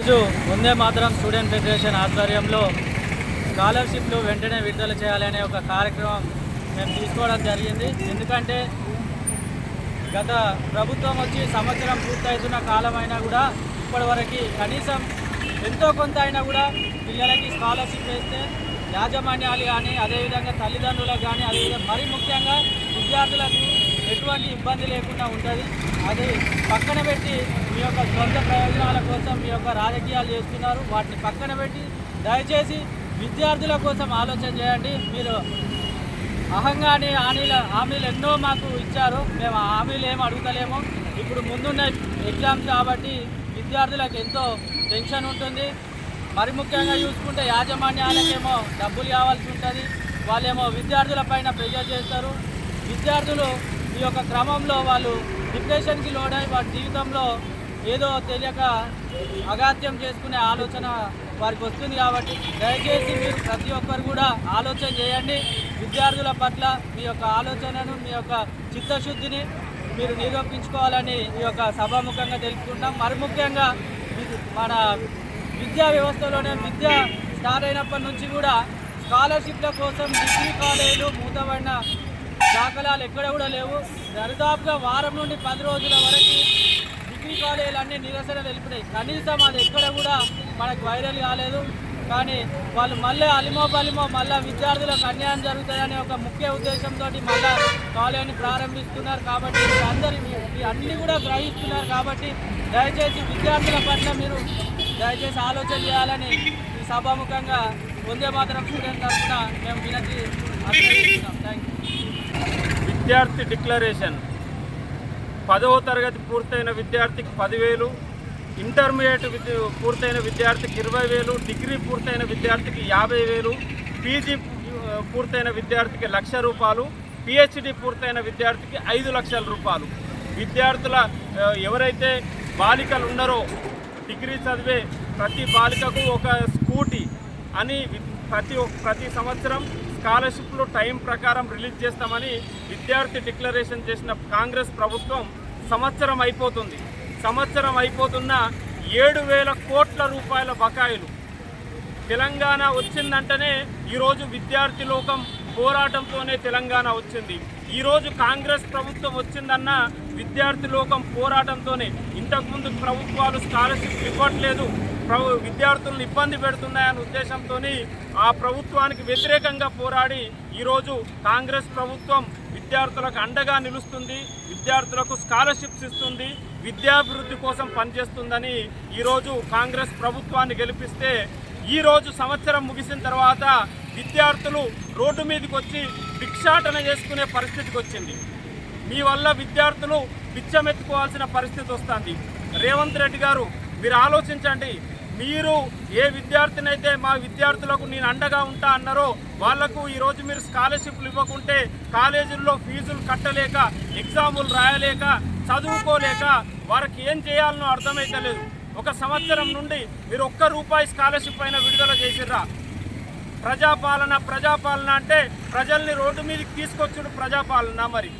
రోజు Vande Mataram student federation ఆధ్వర్యంలో స్కాలర్షిప్లు వెంటనే విడుదల చేయాలనే ఒక కార్యక్రమం మేము తీసుకోవడం జరిగింది. ఎందుకంటే గత ప్రభుత్వం వచ్చి సంవత్సరం పూర్తవుతున్న కాలమైనా కూడా ఇప్పటివరకు కనీసం ఎంతో కొంత అయినా కూడా పిల్లలకి స్కాలర్షిప్ వేస్తే యాజమాన్యాలు కానీ అదేవిధంగా తల్లిదండ్రులకు కానీ అదేవిధంగా మరీ ముఖ్యంగా విద్యార్థులకు ఎటువంటి ఇబ్బంది లేకుండా ఉంటుంది. అది పక్కన పెట్టి మీ యొక్క సొంత ప్రయోజనాల కోసం మీ యొక్క రాజకీయాలు చేస్తున్నారు. వాటిని పక్కన పెట్టి దయచేసి విద్యార్థుల కోసం ఆలోచన చేయండి. మీరు అహంగాని హామీల హామీలు ఎన్నో మాకు ఇచ్చారు. మేము ఆ హామీలు ఏం అడుగుతలేము. ఇప్పుడు ముందున్న ఎగ్జామ్స్ కాబట్టి విద్యార్థులకు ఎంతో టెన్షన్ ఉంటుంది. మరి ముఖ్యంగా చూసుకుంటే యాజమాన్యాలకేమో డబ్బులు కావాల్సి ఉంటుంది. వాళ్ళేమో విద్యార్థుల పైన ప్రెజర్ చేస్తారు. విద్యార్థులు ఈ యొక్క క్రమంలో వాళ్ళు డిప్రెషన్కి లోడై వారి జీవితంలో ఏదో తెలియక అగాత్యం చేసుకునే ఆలోచన వారికి వస్తుంది కాబట్టి దయచేసి మీరు ప్రతి ఒక్కరు కూడా ఆలోచన చేయండి. విద్యార్థుల పట్ల మీ యొక్క ఆలోచనను మీ యొక్క చిత్తశుద్ధిని మీరు నిరూపించుకోవాలని ఈ యొక్క సభాముఖంగా తెలుసుకుంటాం మరి ముఖ్యంగా మన విద్యా వ్యవస్థలోనే విద్య స్టార్ట్ అయినప్పటి నుంచి కూడా స్కాలర్షిప్ల కోసం డిగ్రీ కాలేజీలు మూతబడిన దాఖలాలు ఎక్కడ కూడా లేవు. దరిదాపుగా వారం నుండి పది రోజుల వరకు డిగ్రీ కాలేజీలు అన్నీ నిరసన తెలిపినాయి కనీసం అది ఎక్కడ కూడా మనకు వైరల్ కాలేదు. కానీ వాళ్ళు మళ్ళీ అలిమో బలిమో మళ్ళీ విద్యార్థులకు అన్యాయం జరుగుతుందనే ఒక ముఖ్య ఉద్దేశంతో మళ్ళీ కాలేజీని ప్రారంభిస్తున్నారు కాబట్టి మీరు అందరి అన్నీ అన్ని కూడా గ్రహిస్తున్నారు కాబట్టి దయచేసి విద్యార్థుల పట్ల మీరు దయచేసి ఆలోచన చేయాలని ఈ సభాముఖంగా వందే మాత్రం స్టూడెంట్ తరఫున మేము వినతి థ్యాంక్ యూ విద్యార్థి డిక్లరేషన్. పదవ తరగతి పూర్తయిన విద్యార్థికి పదివేలు ఇంటర్మీడియట్ విద్య పూర్తయిన విద్యార్థికి ఇరవై వేలు డిగ్రీ పూర్తయిన విద్యార్థికి యాభై వేలు పీజీ పూర్తయిన విద్యార్థికి లక్ష రూపాయలు పిహెచ్డి పూర్తయిన విద్యార్థికి ఐదు లక్షల రూపాయలు. విద్యార్థుల ఎవరైతే బాలికలు ఉన్నారో డిగ్రీ చదివే ప్రతి బాలికకు ఒక స్కూటీ అని ప్రతి ప్రతి సంవత్సరం స్కాలర్షిప్లు టైం ప్రకారం రిలీజ్ చేస్తామని విద్యార్థి డిక్లరేషన్ చేసిన కాంగ్రెస్ ప్రభుత్వం సంవత్సరం అయిపోతుంది. సంవత్సరం అయిపోతున్న ఏడు వేల కోట్ల రూపాయల బకాయిలు. తెలంగాణ వచ్చిందంటేనే ఈరోజు విద్యార్థి లోకం పోరాటంతోనే తెలంగాణ వచ్చింది. ఈరోజు కాంగ్రెస్ ప్రభుత్వం వచ్చిందన్న విద్యార్థి లోకం పోరాటంతోనే ఇంతకుముందు ప్రభుత్వాలు స్కాలర్షిప్ ఇవ్వట్లేదు ప్రభు విద్యార్థులను ఇబ్బంది పెడుతున్నాయనే ఉద్దేశంతో ఆ ప్రభుత్వానికి వ్యతిరేకంగా పోరాడి ఈరోజు కాంగ్రెస్ ప్రభుత్వం విద్యార్థులకు అండగా నిలుస్తుంది విద్యార్థులకు స్కాలర్షిప్స్ ఇస్తుంది విద్యాభివృద్ధి కోసం పనిచేస్తుందని ఈరోజు కాంగ్రెస్ ప్రభుత్వాన్ని గెలిపిస్తే ఈరోజు సంవత్సరం ముగిసిన తర్వాత విద్యార్థులు రోడ్డు మీదకి వచ్చి భిక్షాటన చేసుకునే పరిస్థితికి వచ్చింది. మీ వల్ల విద్యార్థులు పిచ్చమెత్తుకోవాల్సిన పరిస్థితి వస్తుంది. రేవంత్ రెడ్డి గారు మీరు ఆలోచించండి. మీరు ఏ విద్యార్థినైతే మా విద్యార్థులకు నేను అండగా ఉంటా అన్నారో వాళ్ళకు ఈరోజు మీరు స్కాలర్షిప్లు ఇవ్వకుంటే కాలేజీల్లో ఫీజులు కట్టలేక ఎగ్జాములు రాయలేక చదువుకోలేక వారికి ఏం చేయాలనో అర్థమైతలేదు. ఒక సంవత్సరం నుండి మీరు ఒక్క రూపాయి స్కాలర్షిప్ అయినా విడుదల చేసిర్రా? ప్రజాపాలన ప్రజాపాలన అంటే ప్రజల్ని రోడ్డు మీదకి తీసుకొచ్చుడు ప్రజాపాలన మరి.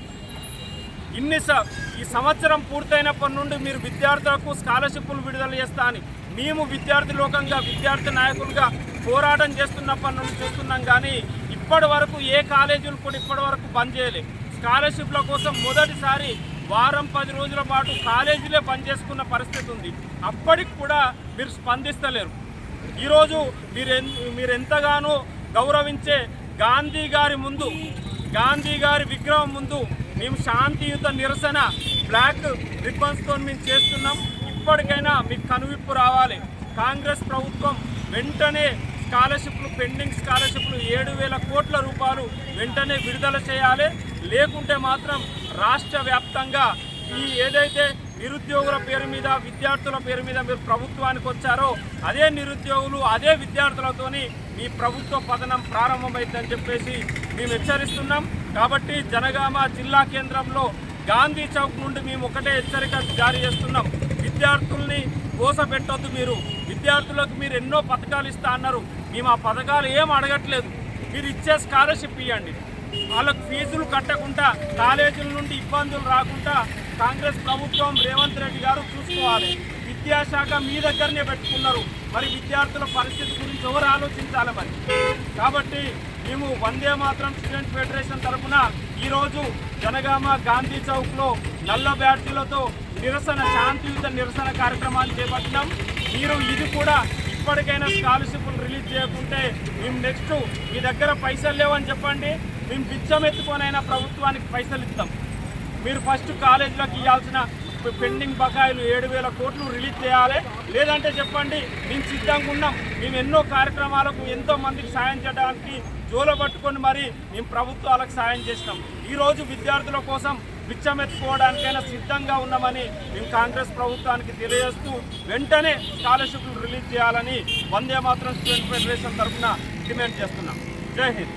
ఇన్ని స- ఈ సంవత్సరం పూర్తయినప్పటి నుండి మీరు విద్యార్థులకు స్కాలర్షిప్లు విడుదల చేస్తా అని మేము విద్యార్థి లోకంగా విద్యార్థి నాయకులుగా పోరాటం చేస్తున్నప్పటి నుండి చూస్తున్నాం కానీ ఇప్పటి వరకు ఏ కాలేజీలు కూడా ఇప్పటి వరకు బంద్ చేయలేదు స్కాలర్షిప్ల కోసం మొదటిసారి వారం పది రోజుల పాటు కాలేజీలే పనిచేసుకున్న చేసుకున్న పరిస్థితి ఉంది. అప్పటికి కూడా మీరు స్పందిస్తలేరు. ఈరోజు మీరు మీరు ఎంతగానో గౌరవించే గాంధీ గారి ముందు గాంధీ గారి విగ్రహం ముందు మేము శాంతియుత నిరసన బ్లాక్ రిబ్బన్స్తో మేము చేస్తున్నాం. ఇప్పటికైనా మీకు కనువిప్పు రావాలి. కాంగ్రెస్ ప్రభుత్వం వెంటనే స్కాలర్షిప్లు పెండింగ్ స్కాలర్షిప్లు ఏడు వేల కోట్ల రూపాయలు వెంటనే విడుదల చేయాలి. లేకుంటే మాత్రం రాష్ట్ర వ్యాప్తంగా ఈ ఏదైతే నిరుద్యోగుల పేరు మీద విద్యార్థుల పేరు మీద మీరు ప్రభుత్వానికి వచ్చారో అదే నిరుద్యోగులు అదే విద్యార్థులతోని మీ ప్రభుత్వ పతనం ప్రారంభమైందని చెప్పేసి మేము హెచ్చరిస్తున్నాం. కాబట్టి జనగామ జిల్లా కేంద్రంలో గాంధీ చౌక్ నుండి మేము ఒకటే హెచ్చరిక జారీ చేస్తున్నాం. విద్యార్థుల్ని మోసపెట్టొద్దు మీరు. విద్యార్థులకు మీరు ఎన్నో పథకాలు ఇస్తా అన్నారు. మేము ఆ పథకాలు ఏం అడగట్లేదు. మీరు ఇచ్చే స్కాలర్షిప్ ఇవ్వండి వాళ్ళకు ఫీజులు కట్టకుండా కాలేజీల నుండి ఇబ్బందులు రాకుండా కాంగ్రెస్ ప్రభుత్వం రేవంత్ రెడ్డి గారు చూసుకోవాలి. విద్యాశాఖ మీ దగ్గరనే పెట్టుకున్నారు. మరి విద్యార్థుల పరిస్థితి గురించి ఎవరు ఆలోచించాలి మరి? కాబట్టి మేము వందే మాత్రం స్టూడెంట్ ఫెడరేషన్ తరఫున ఈరోజు జనగామ గాంధీ చౌక్లో నల్ల బ్యాడ్జీలతో నిరసన శాంతియుత నిరసన కార్యక్రమాలు చేపట్టినాం. మీరు ఇది కూడా ఇప్పటికైనా స్కాలర్షిప్లు రిలీజ్ చేయకుంటే మేము నెక్స్ట్ మీ దగ్గర పైసలు లేవని చెప్పండి. మేము బిచ్చం ఎత్తుకొనైనా ప్రభుత్వానికి పైసలు ఇస్తాం. మీరు ఫస్ట్ కాలేజీలోకి ఇవ్వాల్సిన పెండింగ్ బకాయిలు ఏడు వేల కోట్లు రిలీజ్ చేయాలి. లేదంటే చెప్పండి మేము సిద్ధంగా ఉన్నాం. మేము ఎన్నో కార్యక్రమాలకు ఎంతో మందికి సాయం చేయడానికి జోల పట్టుకొని మరి మేము ప్రభుత్వాలకు సాయం చేసినాం ఈరోజు విద్యార్థుల కోసం బిచ్చమెత్తుకోవడానికైనా సిద్ధంగా ఉన్నామని మేము కాంగ్రెస్ ప్రభుత్వానికి తెలియజేస్తూ వెంటనే స్కాలర్షిప్లు రిలీజ్ చేయాలని వందే మాత్రం స్టూడెంట్ ఫెడరేషన్ తరఫున డిమాండ్ చేస్తున్నాం. జై హింద్.